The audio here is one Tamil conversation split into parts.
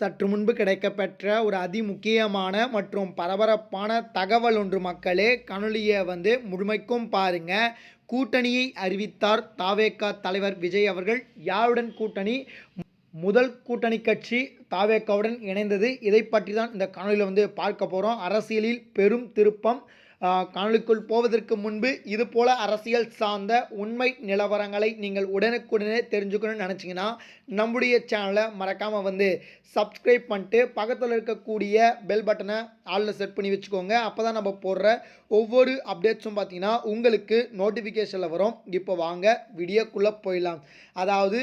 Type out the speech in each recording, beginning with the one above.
சற்று முன்பு கிடைக்கப்பெற்ற ஒரு அதிமுக்கியமான மற்றும் பரபரப்பான தகவல் ஒன்று மக்களே. கணொலியை வந்து முழுமைக்கும் பாருங்க. கூட்டணியை அறிவித்தார் தாவேக்கா தலைவர் விஜய் அவர்கள். யாருடன் கூட்டணி? முதல் கூட்டணி கட்சி தாவேக்காவுடன் இணைந்தது. இதை பற்றி தான் இந்த கணொலியில் வந்து பார்க்க போகிறோம் அரசியலில் பெரும் திருப்பம் காணொலிக்குள் போவதற்கு முன்பு இது போல அரசியல் சார்ந்த உண்மை நிலவரங்களை நீங்கள் உடனுக்குடனே தெரிஞ்சுக்கணும்னு நினச்சிங்கன்னா நம்முடைய சேனலை மறக்காமல் வந்து சப்ஸ்கிரைப் பண்ணிட்டு பக்கத்தில் இருக்கக்கூடிய பெல் பட்டனை ஆளில் செட் பண்ணி வச்சுக்கோங்க. அப்போ தான் நம்ம போடுற ஒவ்வொரு அப்டேட்ஸும் பார்த்தீங்கன்னா உங்களுக்கு நோட்டிஃபிகேஷனில் வரும். இப்போ வாங்க வீடியோக்குள்ளே போயிடலாம். அதாவது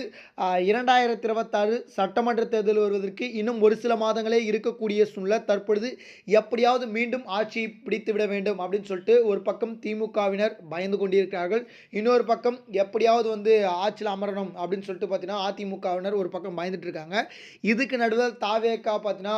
இரண்டாயிரத்தி இருபத்தாறு சட்டமன்ற தேர்தல் வருவதற்கு இன்னும் ஒரு சில மாதங்களே இருக்கக்கூடிய சூழ்நிலை தற்பொழுது எப்படியாவது மீண்டும் ஆட்சியை பிடித்து விட வேண்டும் அப்படின்னு சொல்லிட்டு ஒரு பக்கம் திமுகவினர் பயந்து கொண்டிருக்கிறார்கள். இன்னொரு பக்கம் எப்படியாவது வந்து ஆட்சியில் அமரணும் அப்படின்னு சொல்லிட்டு பார்த்தீங்கன்னா அதிமுகவினர் ஒரு பக்கம் பயந்துட்டு இருக்காங்க. இதுக்கு நடுவில் தாவேக்கா பார்த்தீங்கன்னா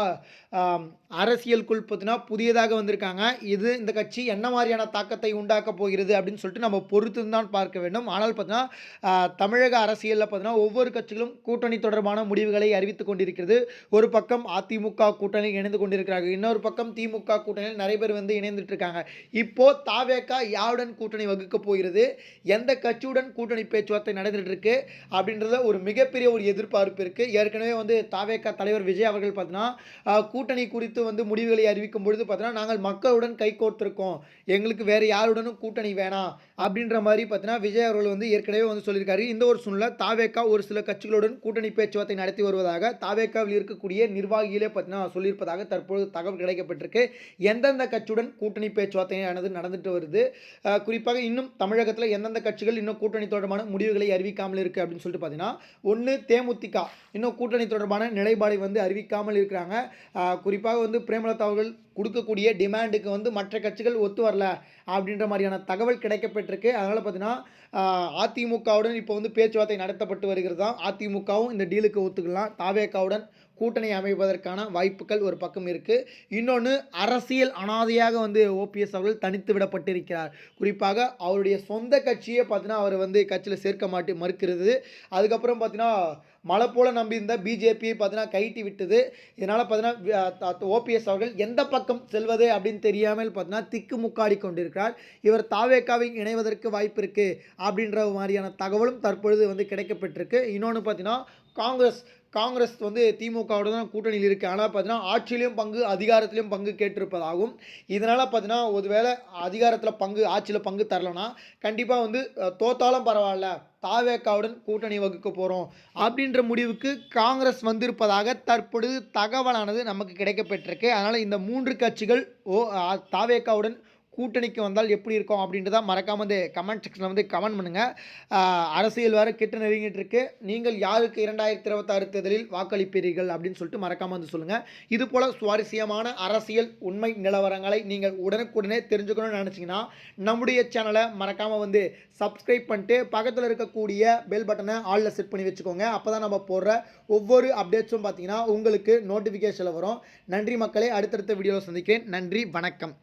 அரசியலுக்குள் பார்த்தீங்கன்னா புதியதாக வந்திருக்காங்க. இது இந்த கட்சி என்ன மாதிரியான தாக்கத்தை உண்டாக்க போகிறது அப்படின்னு சொல்லிட்டு நம்ம பொறுத்து தான் பார்க்க வேண்டும். ஆனால் பார்த்தீங்கன்னா தமிழக அரசியலில் பார்த்தீங்கன்னா ஒவ்வொரு கட்சிகளும் கூட்டணி தொடர்பான முடிவுகளை அறிவித்துக் கொண்டிருக்கிறது. ஒரு பக்கம் அதிமுக கூட்டணி இணைந்து கொண்டிருக்கிறார்கள். இன்னொரு பக்கம் திமுக கூட்டணியில் நிறைய பேர் வந்து இணைந்துட்டு இருக்காங்க. இப்போ தாவேக்கா யாருடன் கூட்டணி வகுக்க போகிறது? எந்த கட்சியுடன் கூட்டணி பேச்சுவார்த்தை நடந்துட்டு இருக்கு? அப்படின்றத ஒரு மிகப்பெரிய ஒரு எதிர்பார்ப்பு இருக்கு. ஏற்கனவே வந்து தாவேக்கா தலைவர் விஜய் அவர்கள் பார்த்தீங்கன்னா கூட்டணி குறித்து வந்து முடிவுகளை அறிவிக்கும் பொழுது பார்த்தீங்கன்னா நாங்கள் மக்களுடன் கை கோர்த்திருக்கோம். எங்களுக்கு வேற யாருடனும் கூட்டணி வேணாம். அப்படின்ற மாதிரி பார்த்தீங்கன்னா விஜய் அவர்கள் வந்து ஏற்கனவே வந்து சொல்லியிருக்காரு. இந்த ஒரு சூழ்நிலை தாவேக்கா ஒரு சில கட்சிகளுடன் கூட்டணி பேச்சுவார்த்தை நடத்தி வருவதாக தாவேக்காவில் இருக்கக்கூடிய நிர்வாகிகளே பார்த்தீங்கன்னா சொல்லியிருப்பதாக தற்பொழுது தகவல் கிடைக்கப்பட்டிருக்கு. எந்தெந்த கட்சியுடன் கூட்டணி பேச்சுவார்த்தை பேச்சுவார்த்தையானது நடந்துட்டு வருது. குறிப்பாக இன்னும் தமிழகத்தில் எந்தெந்த கட்சிகள் இன்னும் கூட்டணி தொடர்பான முடிவுகளை அறிவிக்காமல் இருக்குது அப்படின்னு சொல்லிட்டு பார்த்தீங்கன்னா ஒன்று தேமுதிக. இன்னும் கூட்டணி தொடர்பான நிலைப்பாடை வந்து அறிவிக்காமல் இருக்கிறாங்க. குறிப்பாக வந்து பிரேமலதா அவர்கள் கொடுக்கக்கூடிய டிமாண்டுக்கு வந்து மற்ற கட்சிகள் ஒத்து வரல அப்படின்ற மாதிரியான தகவல் கிடைக்கப்பட்டிருக்கு. அதனால் பார்த்தீங்கன்னா அதிமுகவுடன் இப்போ வந்து பேச்சுவார்த்தை நடத்தப்பட்டு வருகிறது தான். அதிமுகவும் இந்த டீலுக்கு ஒத்துக்கலாம். தாவேக்காவுடன் கூட்டணி அமைப்பதற்கான வாய்ப்புகள் ஒரு பக்கம் இருக்குது இன்னொன்று அரசியல் அனாதையாக வந்து ஓபிஎஸ் அவர்கள் தனித்து விடப்பட்டிருக்கிறார். குறிப்பாக அவருடைய சொந்த கட்சியே பார்த்தீங்கன்னா அவர் வந்து கட்சியில் சேர்க்க மாட்டு மறுக்கிறது. அதுக்கப்புறம் பார்த்தீங்கன்னா மழை போல் நம்பியிருந்த பிஜேபியை பார்த்தீங்கன்னா கைட்டி விட்டது. இதனால் பார்த்தீங்கன்னா ஓபிஎஸ் அவர்கள் எந்த பக்கம் செல்வது அப்படின்னு தெரியாமல் பார்த்தீங்கன்னா திக்கு முக்காடி கொண்டிருக்கிறார். இவர் தாவேக்காவில் இணைவதற்கு வாய்ப்பு இருக்குது அப்படின்ற மாதிரியான தகவலும் தற்பொழுது வந்து கிடைக்கப்பட்டிருக்கு. இன்னொன்று பார்த்தீங்கன்னா காங்கிரஸ் காங்கிரஸ் வந்து திமுகவோட தான் கூட்டணியில் இருக்குது ஆனால் பார்த்தீங்கன்னா ஆட்சியிலையும் பங்கு அதிகாரத்திலையும் பங்கு கேட்டிருப்பதாகும் இதனால் பார்த்தீங்கன்னா ஒருவேளை அதிகாரத்தில் பங்கு ஆட்சியில் பங்கு தரலனா கண்டிப்பாக வந்து தோத்தாலும் பரவாயில்ல. தாவேக்காவுடன் கூட்டணி வகுக்க போகிறோம் அப்படின்ற முடிவுக்கு காங்கிரஸ் வந்திருப்பதாக தற்பொழுது தகவலானது நமக்கு கிடைக்கப்பட்டிருக்கு அதனால் இந்த மூன்று கட்சிகள் ஓ தாவேக்காவுடன் கூட்டணிக்கு வந்தால் எப்படி இருக்கும் அப்படின்றத மறக்காமல் வந்து கமெண்ட் செக்ஷனில் வந்து கமெண்ட் பண்ணுங்கள் அரசியல் வேறு கிட்ட நெருங்கிட்டு இருக்கு. நீங்கள் யாருக்கு இரண்டாயிரத்தி இருபத்தாறு தேர்தலில் வாக்களிப்பீர்கள் அப்படின்னு சொல்லிட்டு மறக்காமல் வந்து சொல்லுங்கள் இது போல் சுவாரஸ்யமான அரசியல் உண்மை நிலவரங்களை நீங்கள் உடனுக்குடனே தெரிஞ்சுக்கணும்னு நினச்சிங்கன்னா நம்முடைய சேனலை மறக்காமல் வந்து சப்ஸ்கிரைப் பண்ணிட்டு பக்கத்தில் இருக்கக்கூடிய பெல் பட்டனை ஆளில் செட் பண்ணி வச்சுக்கோங்க. அப்போ தான் நம்ம போடுற ஒவ்வொரு அப்டேட்ஸும் பார்த்தீங்கன்னா உங்களுக்கு நோட்டிஃபிகேஷனில் வரும். நன்றி மக்களே. அடுத்தடுத்த வீடியோவில் சந்திக்கிறேன். நன்றி. வணக்கம்.